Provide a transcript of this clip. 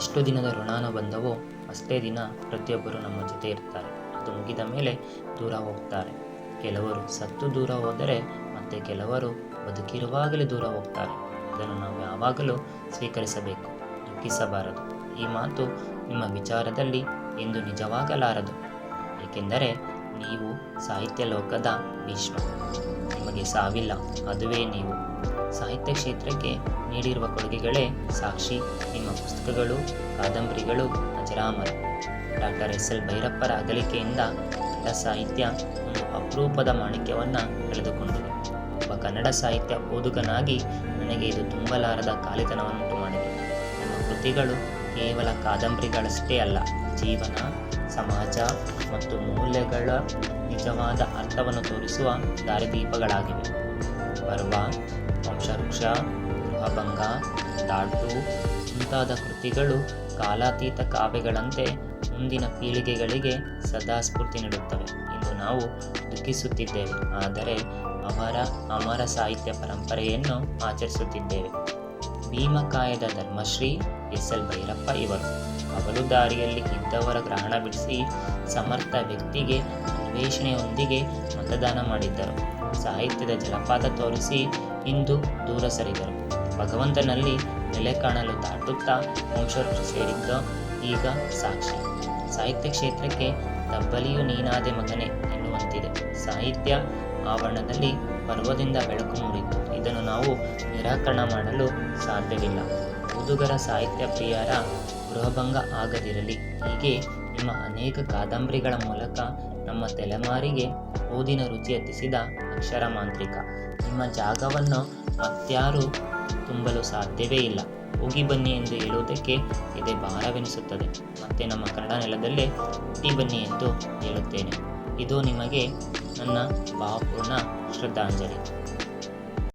ಎಷ್ಟು ದಿನದ ಋಣಾನ ಬಂದವೋ ಅಷ್ಟೇ ದಿನ ಪ್ರತಿಯೊಬ್ಬರು ನಮ್ಮ ಜೊತೆ ಇರ್ತಾರೆ. ಅದು ಮುಗಿದ ಮೇಲೆ ದೂರ ಹೋಗ್ತಾರೆ. ಕೆಲವರು ಸತ್ತು ದೂರ ಹೋದರೆ ಮತ್ತೆ ಕೆಲವರು ಬದುಕಿರುವಾಗಲೇ ದೂರ ಹೋಗ್ತಾರೆ. ಅದನ್ನು ನಾವು ಯಾವಾಗಲೂ ಸ್ವೀಕರಿಸಬೇಕು. ದುಃಖಿಸಬಾರದು. ಈ ಮಾತು ನಿಮ್ಮ ವಿಚಾರದಲ್ಲಿ ಎಂದು ನಿಜವಾಗಲಾರದು. ಏಕೆಂದರೆ ನೀವು ಸಾಹಿತ್ಯ ಲೋಕದ ಭೀಷ್ಮ. ನಿಮಗೆ ಸಾವಿಲ್ಲ. ಅದುವೇ ನೀವು. ಸಾಹಿತ್ಯ ಕ್ಷೇತ್ರಕ್ಕೆ ನೀಡಿರುವ ಕೊಡುಗೆಗಳೇ ಸಾಕ್ಷಿ. ನಿಮ್ಮ ಪುಸ್ತಕಗಳು, ಕಾದಂಬರಿಗಳು ಅಜರಾಮರ. Doctor S. ಎಲ್. ಭೈರಪ್ಪರ ಅಗಲಿಕೆಯಿಂದ ಕನ್ನಡ ಸಾಹಿತ್ಯ ಒಂದು ಅಪರೂಪದ ಮಾಣಿಕ್ಯವನ್ನು ಕಳೆದುಕೊಂಡಿದೆ ಒಬ್ಬ ಕನ್ನಡ ಸಾಹಿತ್ಯ ಓದುಗನಾಗಿ ನನಗೆ ಇದು ತುಂಬಲಾರದ ಕಾಲಿತನವನ್ನುಂಟು ಮಾಡಿದೆ. ನಿಮ್ಮ ಕೃತಿಗಳು ಕೇವಲ ಕಾದಂಬರಿಗಳಷ್ಟೇ ಅಲ್ಲ, ಜೀವನ, ಸಮಾಜ ಮತ್ತು ಮೌಲ್ಯಗಳ ನಿಜವಾದ ಅರ್ಥವನ್ನು ತೋರಿಸುವ ದಾರಿದೀಪಗಳಾಗಿವೆ. ಪರ್ವ ವಂಶವೃಕ್ಷ ಗೃಹಭಂಗ ದಾಟು ಮುಂತಾದ ಕೃತಿಗಳು ಕಾಲಾತೀತ ಕಾವ್ಯಗಳಂತೆ ಮುಂದಿನ ಪೀಳಿಗೆಗಳಿಗೆ ಸದಾ ಸ್ಫೂರ್ತಿ ನೀಡುತ್ತವೆ. ಎಂದು ನಾವು ದುಃಖಿಸುತ್ತಿದ್ದೇವೆ, ಆದರೆ ಅವರ ಅಮರ ಸಾಹಿತ್ಯ ಪರಂಪರೆಯನ್ನು ಆಚರಿಸುತ್ತಿದ್ದೇವೆ. ಭೀಮಕಾಯದ ಧರ್ಮಶ್ರೀ ಎಸ್ ಎಲ್ ಭೈರಪ್ಪ ಇವರು. ಅವಳು ದಾರಿಯಲ್ಲಿ ಇದ್ದವರ ಗ್ರಹಣ ಬಿಡಿಸಿ ಸಮರ್ಥ ವ್ಯಕ್ತಿಗೆ ಅನ್ವೇಷಣೆಯೊಂದಿಗೆ ಮತದಾನ ಮಾಡಿದ್ದರು. ಸಾಹಿತ್ಯದ ಜಲಪಾತ ತೋರಿಸಿ ಇಂದು ದೂರ ಸರಿದರು. ಭಗವಂತನಲ್ಲಿ ನೆಲೆ ಕಾಣಲು ದಾಟುತ್ತಾ ವಂಶವೃಕ್ಷ ಸೇರಿದ್ದ ಈಗ ಸಾಕ್ಷಿ. ಸಾಹಿತ್ಯ ಕ್ಷೇತ್ರಕ್ಕೆ ತಬ್ಬಲಿಯು ನೀನಾದೆ ಮಗನೆ ಎನ್ನುವಂತಿದೆ. ಸಾಹಿತ್ಯ ಆವರಣದಲ್ಲಿ ಪರ್ವದಿಂದ ಬೆಳಕು ಮೂಡಿತು. ಇದನ್ನು ನಾವು ನಿರಾಕರಣ ಮಾಡಲು ಸಾಧ್ಯವಿಲ್ಲ. ಓದುಗರ ಸಾಹಿತ್ಯ ಪ್ರಿಯರ ಗೃಹಭಂಗ ಆಗದಿರಲಿ. ಹೀಗೆ ನಿಮ್ಮ ಅನೇಕ ಕಾದಂಬರಿಗಳ ಮೂಲಕ ನಮ್ಮ ತಲೆಮಾರಿಗೆ ಓದಿನ ರುಚಿ ಎತ್ತಿಸಿದ ಅಕ್ಷರ ಮಾಂತ್ರಿಕ. ನಿಮ್ಮ ಜಾಗವನ್ನು ಮತ್ಯಾರು ತುಂಬಲು ಸಾಧ್ಯವೇ ಇಲ್ಲ. ಹೋಗಿ ಬನ್ನಿ ಎಂದು ಹೇಳುವುದಕ್ಕೆ ಇದೇ ಭಾರವೆನಿಸುತ್ತದೆ. ಮತ್ತೆ ನಮ್ಮ ಕನ್ನಡ ನೆಲದಲ್ಲೇ ಹುಟ್ಟಿ ಬನ್ನಿ ಎಂದು ಹೇಳುತ್ತೇನೆ. ಇದು ನಿಮಗೆ ನನ್ನ ಭಾವಪೂರ್ಣ ಶ್ರದ್ಧಾಂಜಲಿ.